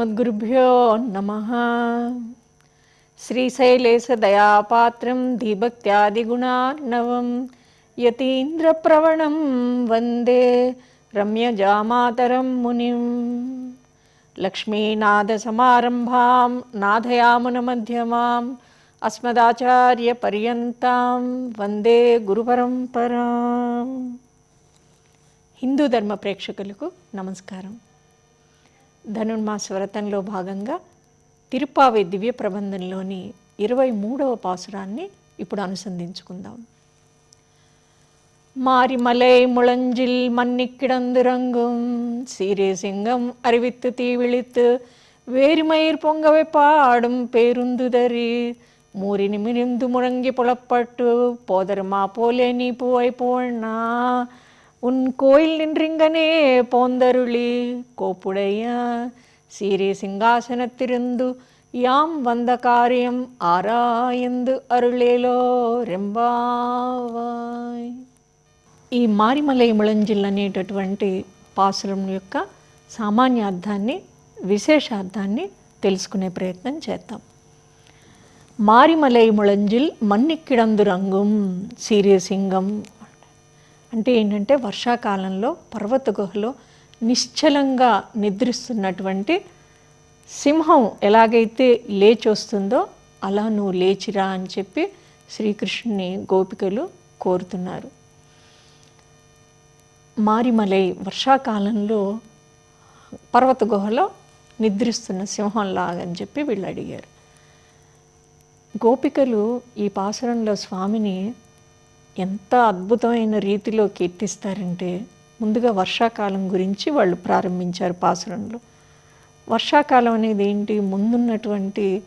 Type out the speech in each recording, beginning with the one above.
శ్రీమద్గురుభ్యో నమ. శ్రీశైలేశ దయాపాత్రం దీభక్త్యాదిగుణార్ణవం యతీంద్రప్రవణం వందే రమ్యజామాతరం మునిం. లక్ష్మీనాదసమారంభాం నాదయామునమధ్యమాం అస్మదాచార్యపర్యంతం వందే గురుపరంపరాం. హిందూ ధర్మ ప్రేక్షకులకు నమస్కారం. ధనుర్మాస వ్రతంలో భాగంగా తిరుపావి దివ్య ప్రబంధంలోని ఇరవై మూడవ పాసురాన్ని ఇప్పుడు అనుసంధించుకుందాం மாரிமலை முழஞ்சில் மன்னிக்கிடந்துறங்கும் சீரே சிங்கம் அறிவித்து தீ விழித்து வேறுமயிர் பொங்கவை பாடும் பேருந்துதறி மூறி நிமிர்ந்து முழங்கி புலப்பட்டு போதருமா போலே நீ பூவை போனா உன் கோயில் நின்றிங்கனே போந்தருளி கோப்புடைய சீரே சிங்காசனத்திருந்து யாம் வந்த காரியம் ஆராயந்து அருளேலோ రెంబావాయ్ ఈ మారిమలై ముళంజిల్ అనేటటువంటి పాసురం యొక్క సామాన్య అర్థాన్ని విశేషార్థాన్ని తెలుసుకునే ప్రయత్నం చేద్దాం మారిమలై ముళంజిల్ మన్నిక్కిడందు రంగుం సీరియసింగం అంటే ఏంటంటే వర్షాకాలంలో పర్వత గుహలో నిశ్చలంగా నిద్రిస్తున్నటువంటి సింహం ఎలాగైతే లేచొస్తుందో అలా నువ్వు లేచిరా అని చెప్పి శ్రీకృష్ణుని గోపికలు కోరుతున్నారు. మారిమలై వర్షాకాలంలో పర్వత గుహలో నిద్రిస్తున్న సింహంలాగని చెప్పి వీళ్ళు అడిగారు. గోపికలు ఈ పాసురంలో స్వామిని ఎంత అద్భుతమైన రీతిలో కీర్తిస్తారంటే ముందుగా వర్షాకాలం గురించి వాళ్ళు ప్రారంభించారు పాసురంలో. వర్షాకాలం అనేది ఏంటి? ముందున్నటువంటి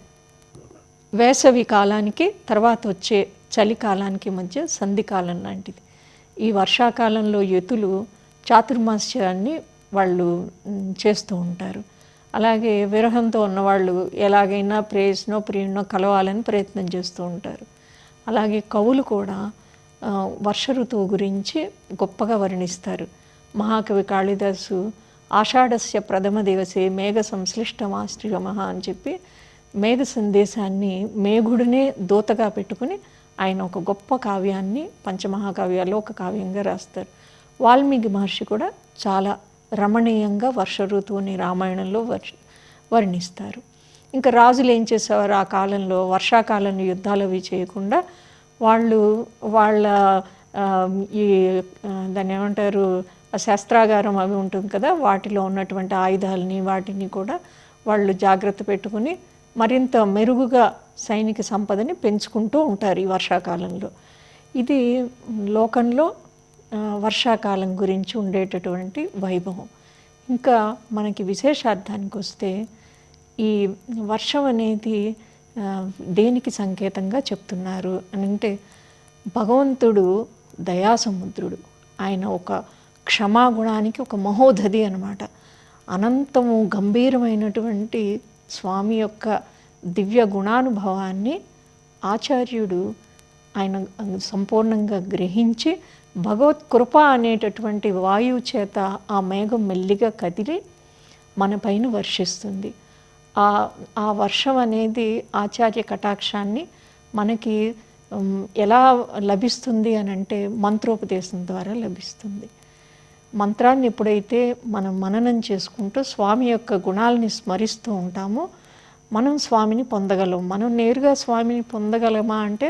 వేసవి కాలానికి తర్వాత వచ్చే చలికాలానికి మధ్య సంధికాలం లాంటిది. ఈ వర్షాకాలంలో యతులు చాతుర్మాస్యాన్ని వాళ్ళు చేస్తూ ఉంటారు. అలాగే విరహంతో ఉన్నవాళ్ళు ఎలాగైనా ప్రేయస్నో ప్రియునో కలవాలని ప్రయత్నం చేస్తూ ఉంటారు. అలాగే కవులు కూడా వర్ష ఋతువు గురించి గొప్పగా వర్ణిస్తారు. మహాకవి కాళిదాసు ఆషాఢస్య ప్రథమ దివసే మేఘ సంశ్లిష్టమాశ్రియమహ అని చెప్పి మేఘ సందేశాన్ని మేఘుడినే దూతగా పెట్టుకుని ఆయన ఒక గొప్ప కావ్యాన్ని పంచమహాకావ్యాల్లో ఒక కావ్యంగా రాస్తారు. వాల్మీకి మహర్షి కూడా చాలా రమణీయంగా వర్ష ఋతువుని రామాయణంలో వర్ష వర్ణిస్తారు. ఇంకా రాజులు ఏం చేసేవారు? ఆ కాలంలో వర్షాకాలంలో యుద్ధాలు అవి చేయకుండా వాళ్ళు వాళ్ళ ఈ దాన్ని ఏమంటారు శస్త్రాగారం అవి ఉంటుంది కదా వాటిలో ఉన్నటువంటి ఆయుధాలని వాటిని కూడా వాళ్ళు జాగ్రత్త పెట్టుకుని మరింత మెరుగుగా సైనిక సంపదని పెంచుకుంటూ ఉంటారు ఈ వర్షాకాలంలో. ఇది లోకంలో వర్షాకాలం గురించి ఉండేటటువంటి వైభవం. ఇంకా మనకి విశేషార్థానికి వస్తే ఈ వర్షం అనేది దేనికి సంకేతంగా చెప్తున్నారు అని అంటే భగవంతుడు దయాసముద్రుడు. ఆయన ఒక క్షమాగుణానికి ఒక మహోదధి అనమాట అనంతము గంభీరమైనటువంటి స్వామి యొక్క దివ్య గుణానుభవాన్ని ఆచార్యుడు ఆయన సంపూర్ణంగా గ్రహించి భగవత్ కృప అనేటటువంటి వాయువు చేత ఆ మేఘం మెల్లిగా కదిలి మన పైన వర్షిస్తుంది. ఆ ఆ వర్షం అనేది ఆచార్య కటాక్షాన్ని మనకి ఎలా లభిస్తుంది అని అంటే మంత్రోపదేశం ద్వారా లభిస్తుంది. మంత్రాన్ని ఎప్పుడైతే మనం మననం చేసుకుంటూ స్వామి యొక్క గుణాలని స్మరిస్తూ ఉంటామో మనం స్వామిని పొందగలం. మనం నేరుగా స్వామిని పొందగలమా అంటే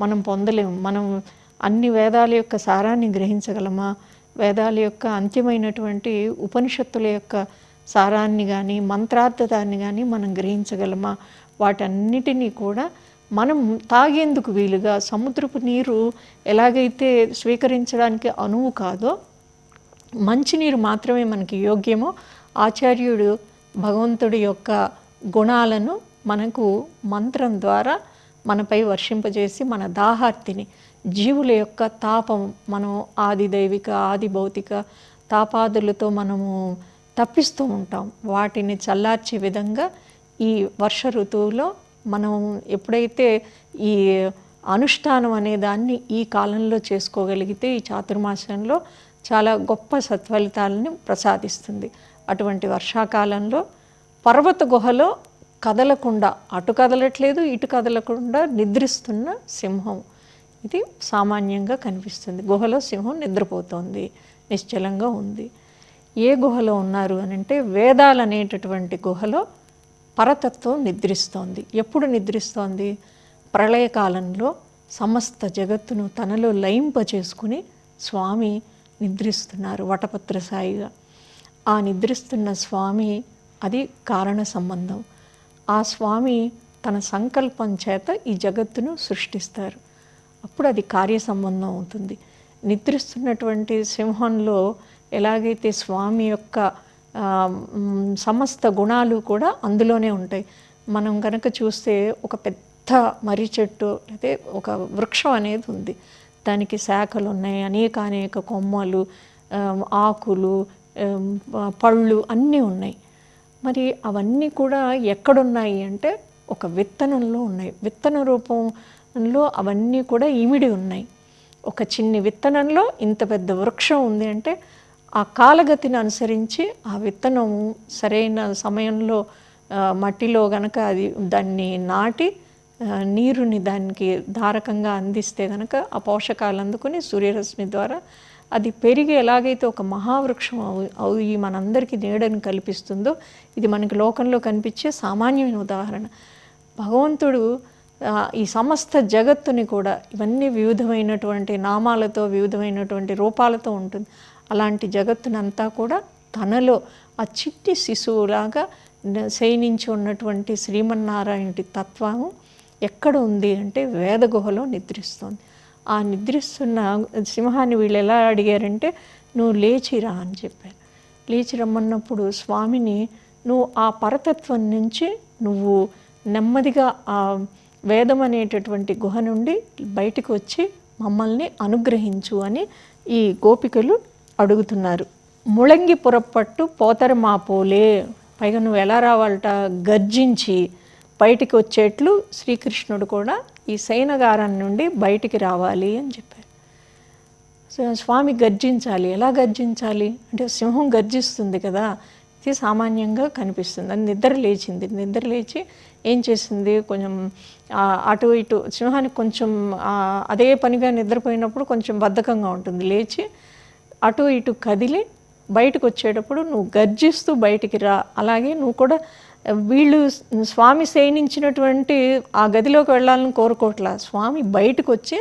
మనం పొందలేము మనం అన్ని వేదాల యొక్క సారాన్ని గ్రహించగలమా? వేదాల యొక్క అంత్యమైనటువంటి ఉపనిషత్తుల యొక్క సారాన్ని కానీ మంత్రార్థాన్ని కానీ మనం గ్రహించగలమా? వాటన్నిటినీ కూడా మనం తాగేందుకు వీలుగా సముద్రపు నీరు ఎలాగైతే స్వీకరించడానికి అనువు కాదో మంచినీరు మాత్రమే మనకి యోగ్యమో ఆచార్యుడు భగవంతుడి యొక్క గుణాలను మనకు మంత్రం ద్వారా మనపై వర్షింపజేసి మన దాహార్తిని జీవుల యొక్క తాపం మనం ఆది దైవిక ఆది భౌతిక తాపాదులతో మనము తప్పిస్తూ ఉంటాం. వాటిని చల్లార్చే విధంగా ఈ వర్ష ఋతువులో మనం ఎప్పుడైతే ఈ అనుష్ఠానం అనే దాన్ని ఈ కాలంలో చేసుకోగలిగితే ఈ చాతుర్మాసంలో చాలా గొప్ప సత్ఫలితాలను ప్రసాదిస్తుంది. అటువంటి వర్షాకాలంలో పర్వత గుహలో కదలకుండా అటు కదలట్లేదు ఇటు కదలకుండా నిద్రిస్తున్న సింహం. ఇది సామాన్యంగా కనిపిస్తుంది. గుహలో సింహం నిద్రపోతోంది నిశ్చలంగా ఉంది. ఏ గుహలో ఉన్నారు అని అంటే వేదాలు అనేటటువంటి గుహలో పరతత్వం నిద్రిస్తోంది. ఎప్పుడు నిద్రిస్తోంది? ప్రళయకాలంలో సమస్త జగత్తును తనలో లయింపచేసుకుని స్వామి నిద్రిస్తున్నారు వటపత్ర సాయిగా ఆ నిద్రిస్తున్న స్వామి అది కారణ సంబంధం. ఆ స్వామి తన సంకల్పం చేత ఈ జగత్తును సృష్టిస్తారు. అప్పుడు అది కార్య సంబంధం అవుతుంది. నిద్రిస్తున్నటువంటి సింహంలో ఎలాగైతే స్వామి యొక్క సమస్త గుణాలు కూడా అందులోనే ఉంటాయి. మనం కనుక చూస్తే ఒక పెద్ద మర్రి చెట్టు అయితే ఒక వృక్షం అనేది ఉంది. దానికి శాఖలు ఉన్నాయి అనేక అనేక కొమ్మలు ఆకులు పళ్ళు అన్నీ ఉన్నాయి. మరి అవన్నీ కూడా ఎక్కడున్నాయి అంటే ఒక విత్తనంలో ఉన్నాయి. విత్తన రూపంలో అవన్నీ కూడా ఇమిడి ఉన్నాయి. ఒక చిన్ని విత్తనంలో ఇంత పెద్ద వృక్షం ఉంది అంటే ఆ కాలగతిని అనుసరించి ఆ విత్తనము సరైన సమయంలో మట్టిలో గనక అది దాన్ని నాటి నీరుని దానికి ధారకంగా అందిస్తే గనక ఆ పోషకాలు అందుకుని సూర్యరశ్మి ద్వారా అది పెరిగి ఎలాగైతే ఒక మహావృక్షం అవి మనందరికీ నీడని కల్పిస్తుందో ఇది మనకి లోకంలో కనిపించే సామాన్యమైన ఉదాహరణ. భగవంతుడు ఈ సమస్త జగత్తుని కూడా ఇవన్నీ వివిధమైనటువంటి నామాలతో వివిధమైనటువంటి రూపాలతో ఉంటుంది. అలాంటి జగత్తునంతా కూడా తనలో ఆ చిట్టి శిశువులాగా శయనించి ఉన్నటువంటి శ్రీమన్నారాయణుడి తత్వము ఎక్కడ ఉంది అంటే వేద గుహలో నిద్రిస్తోంది. ఆ నిద్రిస్తున్న సింహాన్ని వీళ్ళు ఎలా అడిగారంటే నువ్వు లేచిరా అని చెప్పారు. లేచి రమ్మన్నప్పుడు స్వామిని నువ్వు ఆ పరతత్వం నుంచి నువ్వు నెమ్మదిగా ఆ వేదం అనేటటువంటి గుహ నుండి బయటకు వచ్చి మమ్మల్ని అనుగ్రహించు అని ఈ గోపికలు అడుగుతున్నారు. ముళంగి పురపట్టు పోతర మా పోలే. పైగా నువ్వు ఎలా రావాలట? గర్జించి బయటికి వచ్చేట్లు శ్రీకృష్ణుడు కూడా ఈ శయనగారం నుండి బయటికి రావాలి అని చెప్పారు. సో స్వామి గర్జించాలి. ఎలా గర్జించాలి? అంటే సింహం గర్జిస్తుంది కదా. ఇది సామాన్యంగా కనిపిస్తుంది. అది నిద్ర లేచింది. నిద్ర లేచి ఏం చేసింది కొంచెం అటు ఇటు సింహానికి కొంచెం అదే పనిగా నిద్రపోయినప్పుడు కొంచెం బద్ధకంగా ఉంటుంది. లేచి అటు ఇటు కదిలి బయటకు వచ్చేటప్పుడు నువ్వు గర్జిస్తూ బయటికి రా. అలాగే నువ్వు కూడా వీళ్ళు స్వామి శయనించినటువంటి ఆ గదిలోకి వెళ్ళాలని కోరుకోవట్లా. స్వామి బయటకు వచ్చి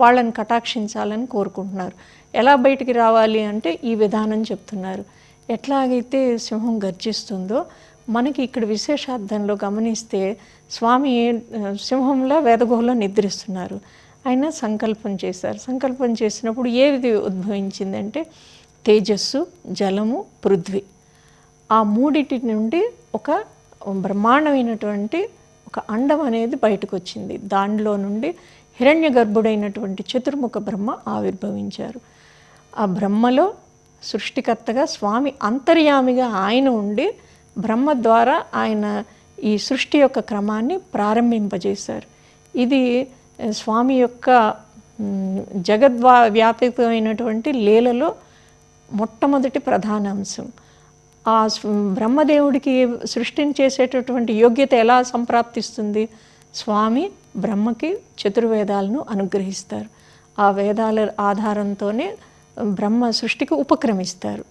వాళ్ళని కటాక్షించాలని కోరుకుంటున్నారు. ఎలా బయటికి రావాలి అంటే ఈ విధానం చెప్తున్నారు. ఎట్లాగైతే సింహం గర్జిస్తుందో మనకి ఇక్కడ విశేషార్థంలో గమనిస్తే స్వామి సింహంలో వేదగుహలో నిద్రిస్తున్నారు. ఆయన సంకల్పం చేశారు. సంకల్పం చేసినప్పుడు ఏది ఉద్భవించిందంటే తేజస్సు జలము పృథ్వీ. ఆ మూడిటి నుండి ఒక బ్రహ్మాండమైనటువంటి ఒక అండం అనేది బయటకు వచ్చింది దానిలో నుండి హిరణ్య గర్భుడైనటువంటి చతుర్ముఖ బ్రహ్మ ఆవిర్భవించారు. ఆ బ్రహ్మలో సృష్టికర్తగా స్వామి అంతర్యామిగా ఆయన ఉండి బ్రహ్మ ద్వారా ఆయన ఈ సృష్టి యొక్క క్రమాన్ని ప్రారంభింపజేశారు. ఇది స్వామి యొక్క జగద్వా వ్యాపితమైనటువంటి లీలలో మొట్టమొదటి ప్రధాన అంశం ఆ బ్రహ్మదేవుడికి సృష్టిని చేసేటటువంటి యోగ్యత ఎలా సంప్రాప్తిస్తుంది? స్వామి బ్రహ్మకి చతుర్వేదాలను అనుగ్రహిస్తారు. ఆ వేదాల ఆధారంతోనే బ్రహ్మ సృష్టికి ఉపక్రమిస్తారు.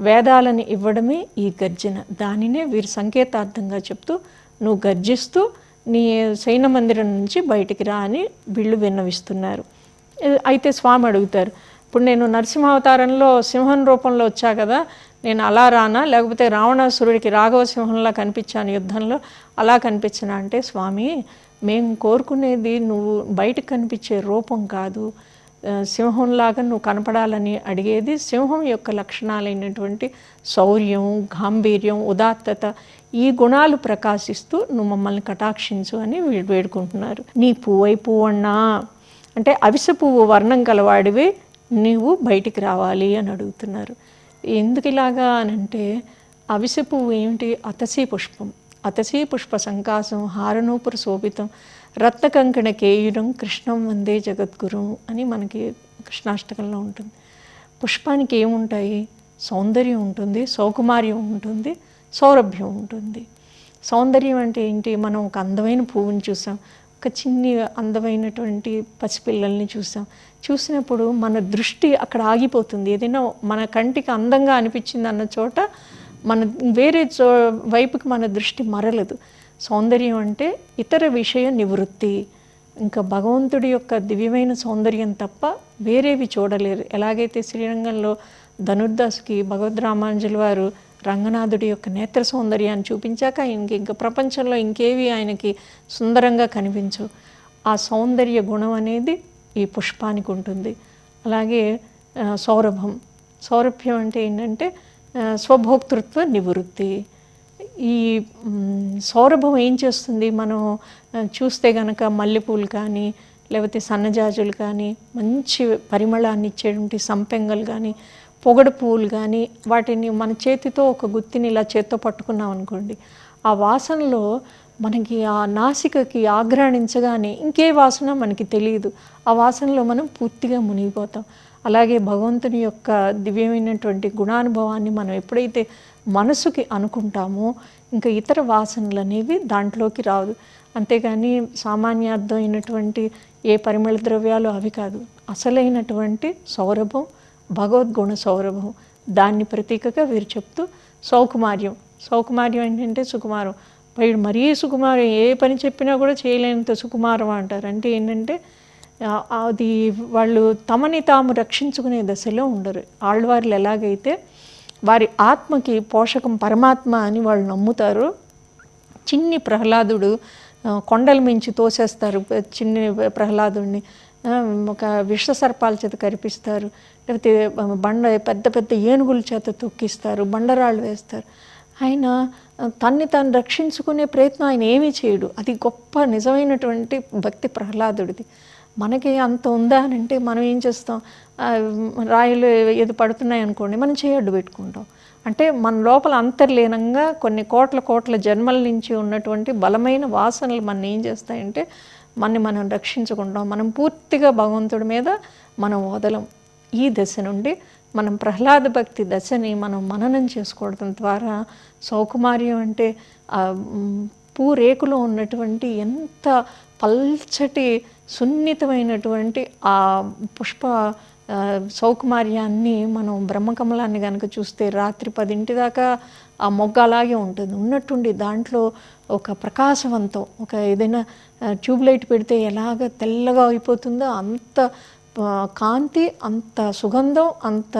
వేదాలను ఇవ్వడమే ఈ గర్జన. దానినే వీరు సంకేతార్థంగా చెప్తూ నువ్వు గర్జిస్తూ నీ సైన మందిరం నుంచి బయటికి రా అని వీళ్ళు విన్నవిస్తున్నారు. అయితే స్వామి అడుగుతారు ఇప్పుడు నేను నరసింహావతారంలో సింహం రూపంలో వచ్చా కదా నేను అలా రానా? లేకపోతే రావణాసురుడికి రాఘవ సింహంలా కనిపించాను యుద్ధంలో అలా కనిపించనా? అంటే స్వామి మేము కోరుకునేది నువ్వు బయటకు కనిపించే రూపం కాదు. సింహంలాగా నువ్వు కనపడాలని అడిగేది సింహం యొక్క లక్షణాలైనటువంటి శౌర్యం గాంభీర్యం ఉదాత్తత ఈ గుణాలు ప్రకాశిస్తూ నువ్వు మమ్మల్ని కటాక్షించు అని వేడుకుంటున్నారు. నీ పువ్వై పువ్వన్నా అంటే అవిస పువ్వు వర్ణం గలవాడివి నీవు బయటికి రావాలి అని అడుగుతున్నారు. ఎందుకు ఇలాగా అని అంటే అవిసె పువ్వు ఏమిటి? అతసీ పుష్పం. అతసీ పుష్ప సంకాసం హారనూపుర శోభితం రత్నకంకణ కేయురం కృష్ణం వందే జగద్గురు అని మనకి కృష్ణాష్టకంలో ఉంటుంది. పుష్పానికి ఏముంటాయి సౌందర్యం ఉంటుంది సౌకుమార్యం ఉంటుంది సౌరభ్యం ఉంటుంది. సౌందర్యం అంటే ఏంటి? మనం ఒక అందమైన పువ్వుని చూసాం ఒక చిన్ని అందమైనటువంటి పసిపిల్లల్ని చూసాం. చూసినప్పుడు మన దృష్టి అక్కడ ఆగిపోతుంది. ఏదైనా మన కంటికి అందంగా అనిపించింది అన్న చోట మన వేరే చో వైపుకి మన దృష్టి మరలదు. సౌందర్యం అంటే ఇతర విషయ నివృత్తి. ఇంకా భగవంతుడి యొక్క దివ్యమైన సౌందర్యం తప్ప వేరేవి చూడలేరు. ఎలాగైతే శ్రీరంగంలో ధనుర్దాస్కి భగవద్ రామానుజుల వారు రంగనాథుడి యొక్క నేత్ర సౌందర్యాన్ని చూపించాక ఆయనకి ఇంకా ప్రపంచంలో ఇంకేవి ఆయనకి సుందరంగా కనిపించవు. ఆ సౌందర్య గుణం అనేది ఈ పుష్పానికి ఉంటుంది. అలాగే సౌరభం. సౌరభ్యం అంటే ఏంటంటే స్వభోక్తృత్వ నివృత్తి. ఈ సౌరభం ఏం చేస్తుంది? మనం చూస్తే గనక మల్లెపూలు కానీ లేకపోతే సన్నజాజులు కానీ మంచి పరిమళాన్ని ఇచ్చేటువంటి సంపెంగలు కానీ పొగడు పువ్వులు కానీ వాటిని మన చేతితో ఒక గుత్తిని ఇలా చేత్తో పట్టుకున్నాం అనుకోండి. ఆ వాసనలో మనకి ఆ నాసికకి ఆగ్రాణించగానే ఇంకే వాసన మనకి తెలియదు. ఆ వాసనలో మనం పూర్తిగా మునిగిపోతాం. అలాగే భగవంతుని యొక్క దివ్యమైనటువంటి గుణానుభవాన్ని మనం ఎప్పుడైతే మనసుకి అనుకుంటామో ఇంకా ఇతర వాసనలు అనేవి దాంట్లోకి రాదు. అంతేగాని సామాన్యార్థమైనటువంటి ఏ పరిమళ ద్రవ్యాలు అవి కాదు. అసలైనటువంటి సౌరభం భగవద్గుణ సౌరభం. దాన్ని ప్రతీకగా వీరు చెప్తూ సౌకుమార్యం. సౌకుమార్యం ఏంటంటే సుకుమారం. పై మరీ సుకుమారం ఏ పని చెప్పినా కూడా చేయలేనంత సుకుమారం అంటారు. అంటే ఏంటంటే అది వాళ్ళు తమని తాము రక్షించుకునే దశలో ఉండరు. ఆళ్ళవార్లు ఎలాగైతే వారి ఆత్మకి పోషకం పరమాత్మ అని వాళ్ళు నమ్ముతారు. చిన్ని ప్రహ్లాదుడు కొండల మించి తోసేస్తారు. చిన్ని ప్రహ్లాదుడిని ఒక విష సర్పాల చేత కరిపిస్తారు. లేకపోతే బండ పెద్ద పెద్ద ఏనుగుల చేత తొక్కిస్తారు. బండరాళ్ళు వేస్తారు. ఆయన తన్ని తాను రక్షించుకునే ప్రయత్నం ఆయన ఏమీ చేయడు. అది గొప్ప నిజమైనటువంటి భక్తి ప్రహ్లాదుడిది. మనకి అంత ఉందా అని అంటే మనం ఏం చేస్తాం? రాయలు ఏది పడుతున్నాయి అనుకోండి మనం చేయడ్డు పెట్టుకుంటాం. అంటే మన లోపల అంతర్లీనంగా కొన్ని కోట్ల కోట్ల జన్మల నుంచి ఉన్నటువంటి బలమైన వాసనలు మన ఏం చేస్తాయంటే మనని మనం రక్షించుకుంటాం. మనం పూర్తిగా భగవంతుడి మీద మనం వదలం. ఈ దశ నుండి మనం ప్రహ్లాద భక్తి దశని మనం మననం చేసుకోవడం ద్వారా సౌకుమార్యం అంటే పూ రేకులో పూరేకులో ఉన్నటువంటి ఎంత పల్చటి సున్నితమైనటువంటి ఆ పుష్ప సౌకుమార్యాన్ని మనం బ్రహ్మకమలాన్ని కనుక చూస్తే రాత్రి పదింటి దాకా ఆ మొగ్గ అలాగే ఉంటుంది. ఉన్నట్టుండి దాంట్లో ఒక ప్రకాశవంతం ఒక ఏదైనా ట్యూబ్ లైట్ పెడితే ఎలాగ తెల్లగా అయిపోతుందో అంత కాంతి అంత సుగంధం అంత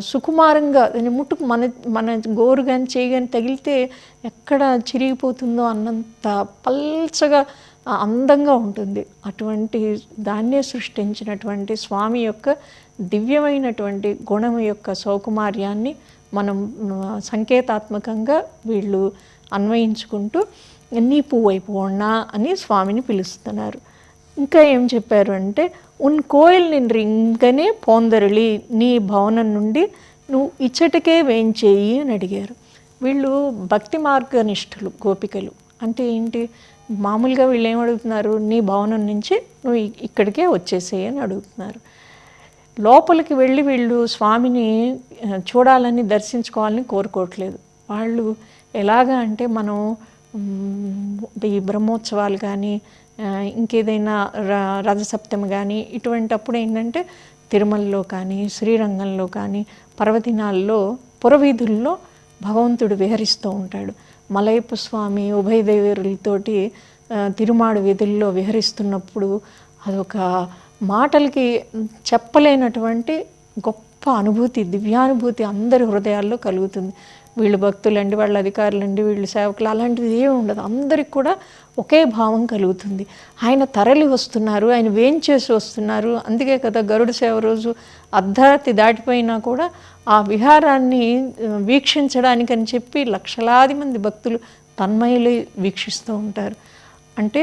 సుకుమారంగా దాన్ని ముట్టుకు మన మన గోరు కానీ చేయి కానీ తగిలితే ఎక్కడ చిరిగిపోతుందో అన్నంత పల్చగా అందంగా ఉంటుంది. అటువంటి దాన్నే సృష్టించినటువంటి స్వామి యొక్క దివ్యమైనటువంటి గుణం యొక్క సౌకుమార్యాన్ని మనం సంకేతాత్మకంగా వీళ్ళు అన్వయించుకుంటూ నీ పువ్వైపు ఉన్నా అని స్వామిని పిలుస్తున్నారు. ఇంకా ఏం చెప్పారు అంటే ఉన్ కోయిల్ నిన్ను రింగనే పోందరళి నీ భవనం నుండి నువ్వు ఇచ్చటకే వేయించేయి అని అడిగారు. వీళ్ళు భక్తి మార్గనిష్ఠులు గోపికలు. అంటే ఏంటి? మామూలుగా వీళ్ళు ఏం అడుగుతున్నారు? నీ భవనం నుంచి నువ్వు ఇక్కడికే వచ్చేసేయి అని అడుగుతున్నారు. లోపలికి వెళ్ళి వీళ్ళు స్వామిని చూడాలని దర్శించుకోవాలని కోరుకోవట్లేదు. వాళ్ళు ఎలాగా అంటే మనం ఈ బ్రహ్మోత్సవాలు కానీ ఇంకేదైనా ర- రథసప్తమి కానీ ఇటువంటప్పుడు ఏంటంటే తిరుమలలో కానీ శ్రీరంగంలో కానీ పర్వదినాల్లో పురవీధుల్లో భగవంతుడు విహరిస్తూ ఉంటాడు. మలయప్ప స్వామి ఉభయదేవులతోటి తిరుమాడు వీధుల్లో విహరిస్తున్నప్పుడు అదొక మాటలకి చెప్పలేనటువంటి గొప్ప అనుభూతి దివ్యానుభూతి అందరి హృదయాల్లో కలుగుతుంది. వీళ్ళు భక్తులండి వాళ్ళ అధికారులండి వీళ్ళు సేవకులు అలాంటిది ఏమి ఉండదు. అందరికి కూడా ఒకే భావం కలుగుతుంది. ఆయన తరలి వస్తున్నారు ఆయన వేంచేసి వస్తున్నారు. అందుకే కదా గరుడ సేవ రోజు అర్ధరాత్రి దాటిపోయినా కూడా ఆ విహారాన్ని వీక్షించడానికని చెప్పి లక్షలాది మంది భక్తులు తన్మయులై వీక్షిస్తూ ఉంటారు. అంటే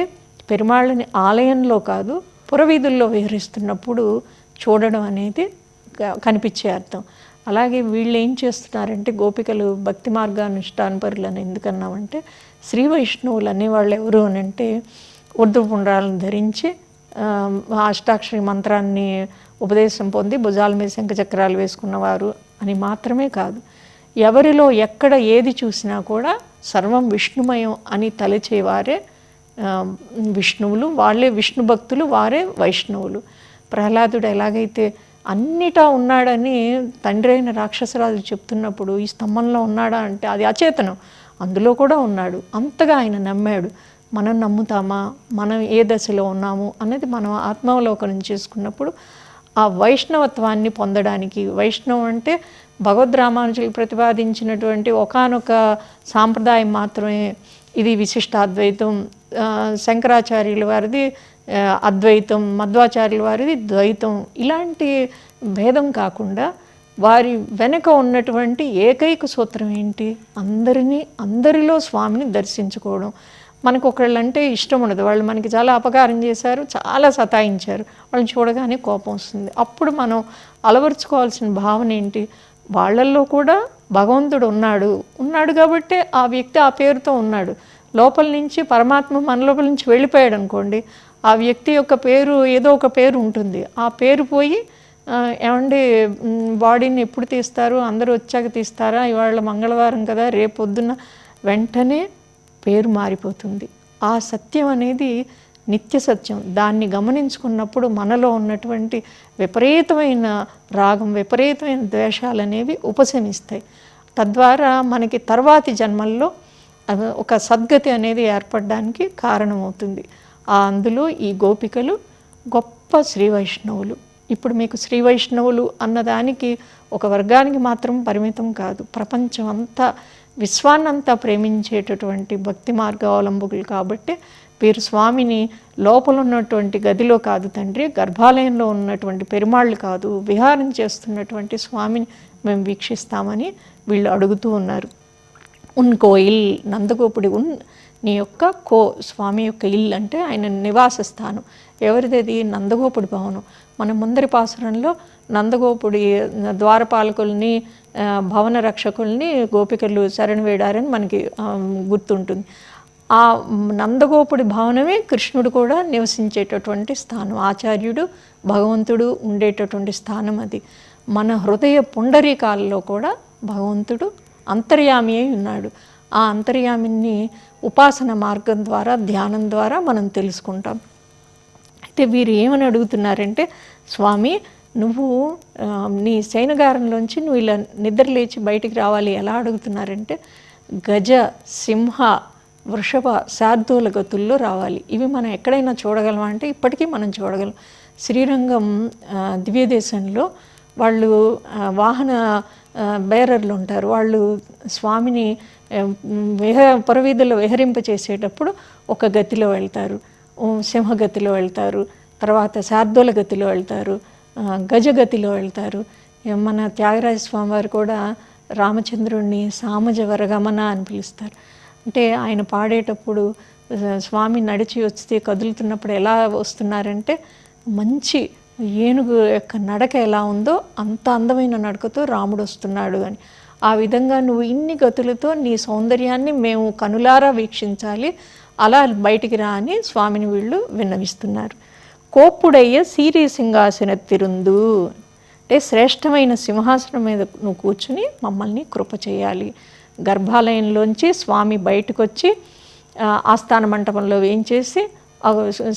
పెరుమాళ్ళని ఆలయంలో కాదు పురవీధుల్లో విహరిస్తున్నప్పుడు చూడడం అనేది కనిపించే అర్థం. అలాగే వీళ్ళు ఏం చేస్తున్నారంటే గోపికలు భక్తి మార్గానుష్ఠానపరులు అని ఎందుకన్నామంటే శ్రీ వైష్ణవులు అనేవాళ్ళు ఎవరు అని అంటే ఉర్దు పుండ్రాలను ధరించి అష్టాక్షరి మంత్రాన్ని ఉపదేశం పొంది భుజాల మీద శంఖచక్రాలు వేసుకున్నవారు అని మాత్రమే కాదు. ఎవరిలో ఎక్కడ ఏది చూసినా కూడా సర్వం విష్ణుమయం అని తలచేవారే విష్ణువులు. వాళ్ళే విష్ణు భక్తులు వారే వైష్ణవులు. ప్రహ్లాదుడు ఎలాగైతే అన్నిటా ఉన్నాడని తండ్రి అయిన రాక్షసరాజు చెప్తున్నప్పుడు ఈ స్తంభంలో ఉన్నాడా అంటే అది అచేతనం. అందులో కూడా ఉన్నాడు. అంతగా ఆయన నమ్మాడు. మనం నమ్ముతామా? మనం ఏ దశలో ఉన్నాము? అనేది మనం ఆత్మావలోకనం చేసుకున్నప్పుడు ఆ వైష్ణవత్వాన్ని పొందడానికి వైష్ణవం అంటే భగవద్ రామానుజులు ప్రతిపాదించినటువంటి ఒకానొక సాంప్రదాయం మాత్రమే. ఇది విశిష్టాద్వైతం. శంకరాచార్యుల వారిది అద్వైతం మధ్వాచార్యుల వారిది ద్వైతం. ఇలాంటి భేదం కాకుండా వారి వెనక ఉన్నటువంటి ఏకైక సూత్రం ఏంటి? అందరినీ అందరిలో స్వామిని దర్శించుకోవడం. మనకు ఒకళ్ళంటే ఇష్టం ఉండదు. వాళ్ళు మనకి చాలా అపకారం చేశారు చాలా సతాయించారు. వాళ్ళని చూడగానే కోపం వస్తుంది. అప్పుడు మనం అలవరుచుకోవాల్సిన భావన ఏంటి? వాళ్ళల్లో కూడా భగవంతుడు ఉన్నాడు. ఉన్నాడు కాబట్టి ఆ వ్యక్తి ఆ పేరుతో ఉన్నాడు. లోపల నుంచి పరమాత్మ మన లోపల నుంచి వెళ్ళిపోయాడు అనుకోండి ఆ వ్యక్తి యొక్క పేరు ఏదో ఒక పేరు ఉంటుంది. ఆ పేరు పోయి ఏమండి బాడీని ఎప్పుడు తీస్తారు? అందరూ వచ్చాక తీస్తారా? ఇవాళ మంగళవారం కదా రేపు పొద్దున్న వెంటనే పేరు మారిపోతుంది. ఆ సత్యం అనేది నిత్య సత్యం. దాన్ని గమనించుకున్నప్పుడు మనలో ఉన్నటువంటి విపరీతమైన రాగం విపరీతమైన ద్వేషాలు అనేవి ఉపశమిస్తాయి. తద్వారా మనకి తర్వాతి జన్మల్లో అది ఒక సద్గతి అనేది ఏర్పడడానికి కారణమవుతుంది. అందులో ఈ గోపికలు గొప్ప శ్రీ వైష్ణవులు. ఇప్పుడు మీకు శ్రీ వైష్ణవులు అన్నదానికి ఒక వర్గానికి మాత్రం పరిమితం కాదు. ప్రపంచం అంతా విశ్వాన్నంతా ప్రేమించేటటువంటి భక్తి మార్గావలంబకులు కాబట్టి వీరు స్వామిని లోపల ఉన్నటువంటి గదిలో కాదు తండ్రి గర్భాలయంలో ఉన్నటువంటి పెరుమాళ్ళు కాదు విహారం చేస్తున్నటువంటి స్వామిని మేము వీక్షిస్తామని వీళ్ళు అడుగుతూ ఉన్నారు. ఉన్ కోయిల్ నందగోపుడి ఉన్ నీ యొక్క కో స్వామి యొక్క ఇల్లు అంటే ఆయన నివాస స్థానం ఎవరిదేది? నందగోపుడి భవనం. మన ముందరి పాసురంలో నందగోపుడి ద్వారపాలకుల్ని భవన రక్షకుల్ని గోపికలు శరణ్ వేడారని మనకి గుర్తుంటుంది. ఆ నందగోపుడి భవనమే కృష్ణుడు కూడా నివసించేటటువంటి స్థానం. ఆచార్యుడు భగవంతుడు ఉండేటటువంటి స్థానం అది. మన హృదయ పుండరీకాలలో కూడా భగవంతుడు అంతర్యామి అయి ఉన్నాడు. ఆ అంతర్యామిని ఉపాసన మార్గం ద్వారా ధ్యానం ద్వారా మనం తెలుసుకుంటాం. అయితే వీరు ఏమని అడుగుతున్నారంటే స్వామి నువ్వు నీ శయనగారంలోంచి నువ్వు ఇలా నిద్రలేచి బయటికి రావాలి. ఎలా అడుగుతున్నారంటే గజ సింహ వృషభ శార్దూల గతుల్లో రావాలి. ఇవి మనం ఎక్కడైనా చూడగలం అంటే ఇప్పటికీ మనం చూడగలం. శ్రీరంగం దివ్యదేశంలో వాళ్ళు వాహన బేరర్లు ఉంటారు. వాళ్ళు స్వామిని విహ పురవీధుల్లో విహరింప చేసేటప్పుడు ఒక గతిలో వెళ్తారు. సింహగతిలో వెళ్తారు. తర్వాత శార్దూల గతిలో వెళ్తారు. గజగతిలో వెళ్తారు. మన త్యాగరాజ స్వామి వారు కూడా రామచంద్రుణ్ణి సామజ వరగమన అని పిలుస్తారు. అంటే ఆయన పాడేటప్పుడు స్వామి నడిచి వస్తే కదులుతున్నప్పుడు ఎలా వస్తున్నారంటే మంచి ఏనుగు యొక్క నడక ఎలా ఉందో అంత అందమైన నడకతో రాముడు వస్తున్నాడు అని. ఆ విధంగా నువ్వు ఇన్ని గతులతో నీ సౌందర్యాన్ని మేము కనులారా వీక్షించాలి. అలా బయటికి రా అని స్వామిని వీళ్ళు విన్నవిస్తున్నారు. కోప్పుడయ్య సీరీ సింహాసన తిరుందు అంటే శ్రేష్టమైన సింహాసనం మీద నువ్వు కూర్చుని మమ్మల్ని కృప చేయాలి. గర్భాలయంలోంచి స్వామి బయటకు వచ్చి ఆస్థాన మంటపంలో వేయించేసి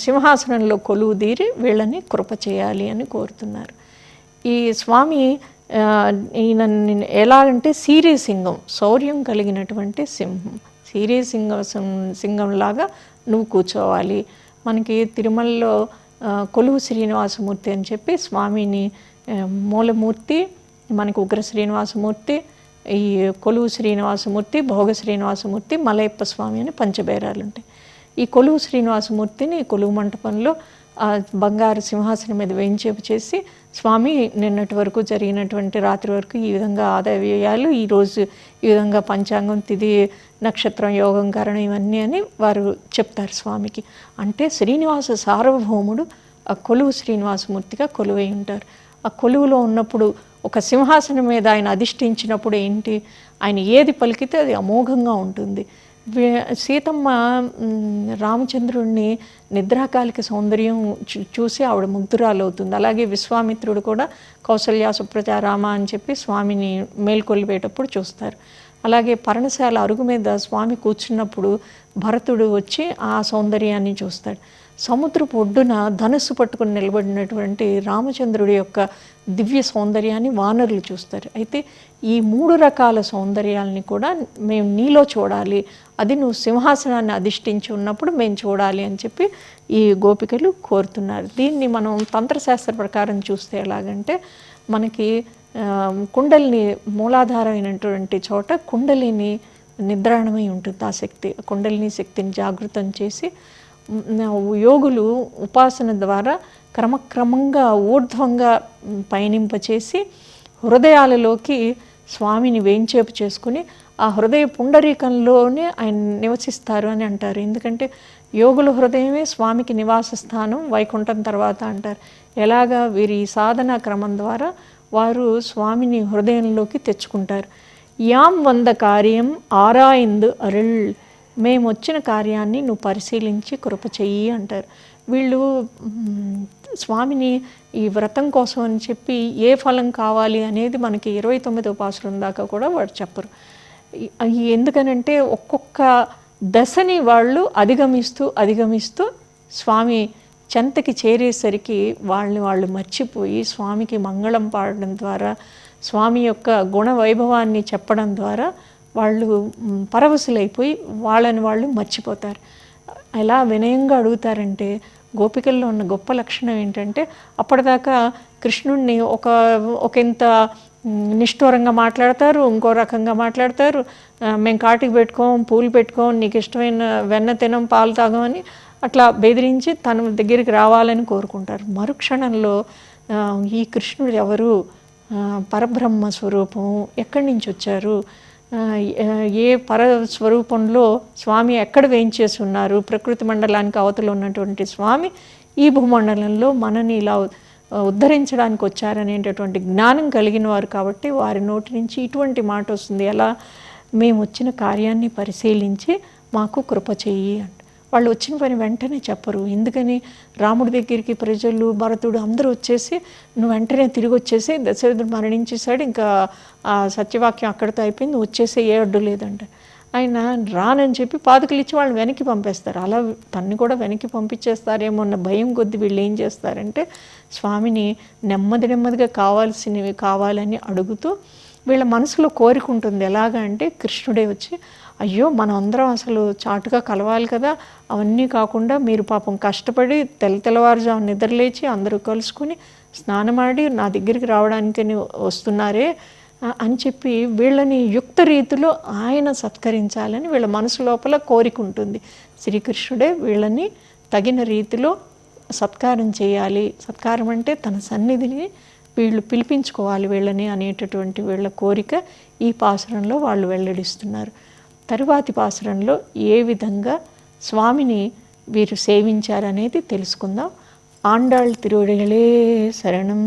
సింహాసనంలో కొలువు తీరి వీళ్ళని కృప చేయాలి అని కోరుతున్నారు. ఈ స్వామి ఈయన ఎలా ఎలాగంటే సీరీ సింగం శౌర్యం కలిగినటువంటి సింహం. సీరీ సింగం సింగంలాగా నువ్వు కూర్చోవాలి. మనకి తిరుమలలో కొలువు శ్రీనివాసమూర్తి అని చెప్పి స్వామిని మూలమూర్తి మనకు ఉగ్ర శ్రీనివాసమూర్తి ఈ కొలువు శ్రీనివాసమూర్తి భోగ శ్రీనివాసమూర్తి మలయప్ప స్వామి అని పంచబేరాలు ఉంటాయి ఈ కొలువు శ్రీనివాసమూర్తిని కొలువు మంటపంలో బంగారు సింహాసనం మీద వేయించేపు చేసి స్వామి నిన్నటి వరకు జరిగినటువంటి రాత్రి వరకు ఈ విధంగా ఆదాయ వ్యయాలు ఈరోజు ఈ విధంగా పంచాంగం తిది నక్షత్రం యోగం కారణం ఇవన్నీ అని వారు చెప్తారు స్వామికి. అంటే శ్రీనివాస సార్వభౌముడు ఆ కొలువు శ్రీనివాసమూర్తిగా కొలువై ఉంటారు. ఆ కొలువులో ఉన్నప్పుడు ఒక సింహాసనం మీద ఆయన అధిష్ఠించినప్పుడు ఏంటి? ఆయన ఏది పలికితే అది అమోఘంగా ఉంటుంది. సీతమ్మ రామచంద్రుడిని రామచంద్రుణ్ణి నిద్రాకాలిక సౌందర్యం చూ- చూసి ఆవిడ ముగ్ధురాలవుతుంది. అలాగే విశ్వామిత్రుడు కూడా కౌసల్య సుప్రజ రామ అని చెప్పి స్వామిని మేల్కొల్పేటప్పుడు చూస్తారు. అలాగే పర్ణశాల అరుగు మీద స్వామి కూర్చున్నప్పుడు భరతుడు వచ్చి ఆ సౌందర్యాన్ని చూస్తాడు. సముద్రపు ఒడ్డున ధనుస్సు పట్టుకుని నిలబడినటువంటి రామచంద్రుడి యొక్క దివ్య సౌందర్యాన్ని వానరులు చూస్తారు. అయితే ఈ మూడు రకాల సౌందర్యాలని కూడా మేము నీలో చూడాలి. అది నువ్వు సింహాసనాన్ని అధిష్ఠించి ఉన్నప్పుడు మేము చూడాలి అని చెప్పి ఈ గోపికలు కోరుతున్నారు. దీన్ని మనం తంత్రశాస్త్ర ప్రకారం చూస్తే ఎలాగంటే మనకి కుండలిని మూలాధారమైనటువంటి చోట కుండలిని నిద్రాణమై ఉంటుంది ఆ శక్తి. కుండలిని శక్తిని జాగృతం చేసి యోగులు ఉపాసన ద్వారా క్రమక్రమంగా ఊర్ధ్వంగా పయనింపచేసి హృదయాలలోకి స్వామిని వేంచేపు చేసుకుని ఆ హృదయ పుండరీకంలోనే ఆయన నివసిస్తారు అని అంటారు. ఎందుకంటే యోగుల హృదయమే స్వామికి నివాస స్థానం వైకుంఠం తర్వాత అంటారు. ఎలాగా వీరి సాధన క్రమం ద్వారా వారు స్వామిని హృదయంలోకి తెచ్చుకుంటారు. యాం వంద కార్యం ఆరాయిందు అరుళ్. మేము వచ్చిన కార్యాన్ని నువ్వు పరిశీలించి కృప చెయ్యి అంటారు. వీళ్ళు స్వామిని ఈ వ్రతం కోసం అని చెప్పి ఏ ఫలం కావాలి అనేది మనకి ఇరవై తొమ్మిది పాసురం దాకా కూడా వాడు చెప్పరు. ఎందుకనంటే ఒక్కొక్క దశని వాళ్ళు అధిగమిస్తూ అధిగమిస్తూ స్వామి చెంతకి చేరేసరికి వాళ్ళని వాళ్ళు మర్చిపోయి స్వామికి మంగళం పాడడం ద్వారా స్వామి యొక్క గుణ వైభవాన్ని చెప్పడం ద్వారా వాళ్ళు పరవశులైపోయి వాళ్ళని వాళ్ళు మర్చిపోతారు. ఎలా వినయంగా అడుగుతారంటే గోపికల్లో ఉన్న గొప్ప లక్షణం ఏంటంటే అప్పటిదాకా కృష్ణుణ్ణి ఒక ఒకంత నిష్ఠూరంగా మాట్లాడతారు ఇంకో రకంగా మాట్లాడతారు. మేము కాటికి పెట్టుకోం పూలు పెట్టుకోం నీకు ఇష్టమైన వెన్న తినం పాలు తాగమని అట్లా బెదిరించి తన దగ్గరికి రావాలని కోరుకుంటారు. మరుక్షణంలో ఈ కృష్ణుడు ఎవరు? పరబ్రహ్మ స్వరూపం ఎక్కడి నుంచి వచ్చారు? ఏ పర స్వరూపంలో స్వామి ఎక్కడ వేయించేసి ఉన్నారు? ప్రకృతి మండలానికి అవతల ఉన్నటువంటి స్వామి ఈ భూమండలంలో మనని ఇలా ఉద్ధరించడానికి వచ్చారనేటటువంటి జ్ఞానం కలిగిన వారు కాబట్టి వారి నోటి నుంచి ఇటువంటి మాట వస్తుంది. ఎలా మేము వచ్చిన కార్యాన్ని పరిశీలించి మాకు కృప చెయ్యి వాళ్ళు వచ్చిన పని వెంటనే చెప్పరు. ఎందుకని? రాముడి దగ్గరికి ప్రజలు భరతుడు అందరూ వచ్చేసి నువ్వు వెంటనే తిరిగి వచ్చేసి దశరథుడు మరణించేశాడు ఇంకా ఆ సత్యవాక్యం అక్కడితో అయిపోయింది. నువ్వు వచ్చేసే ఏ అడ్డు లేదంట. ఆయన రానని చెప్పి పాదుకలు ఇచ్చి వాళ్ళు వెనక్కి పంపేస్తారు. అలా తన్ని కూడా వెనక్కి పంపించేస్తారేమో అన్న భయం కొద్ది వీళ్ళు ఏం చేస్తారంటే స్వామిని నెమ్మది నెమ్మదిగా కావాల్సినవి కావాలని అడుగుతూ వీళ్ళ మనసులో కోరిక ఉంటుంది. ఎలాగా అంటే కృష్ణుడే వచ్చి అయ్యో మనం అందరం అసలు చాటుగా కలవాలి కదా. అవన్నీ కాకుండా మీరు పాపం కష్టపడి తెల్ల తెల్లవారుజాము నిద్రలేచి అందరూ కలుసుకుని స్నానమాడి నా దగ్గరికి రావడానికని వస్తున్నారే అని చెప్పి వీళ్ళని యుక్త రీతిలో ఆయన సత్కరించాలని వీళ్ళ మనసు లోపల కోరిక ఉంటుంది. శ్రీకృష్ణుడే వీళ్ళని తగిన రీతిలో సత్కారం చేయాలి. సత్కారం అంటే తన సన్నిధిని వీళ్ళు పిలిపించుకోవాలి వీళ్ళని అనేటటువంటి వీళ్ళ కోరిక ఈ పాసురంలో వాళ్ళు వెల్లడిస్తున్నారు. తరువాతి పాసురంలో ఏ విధంగా స్వామిని వీరు సేవించారనేది తెలుసుకుందాం. ఆండాళ్ తిరువడిగలే శరణం.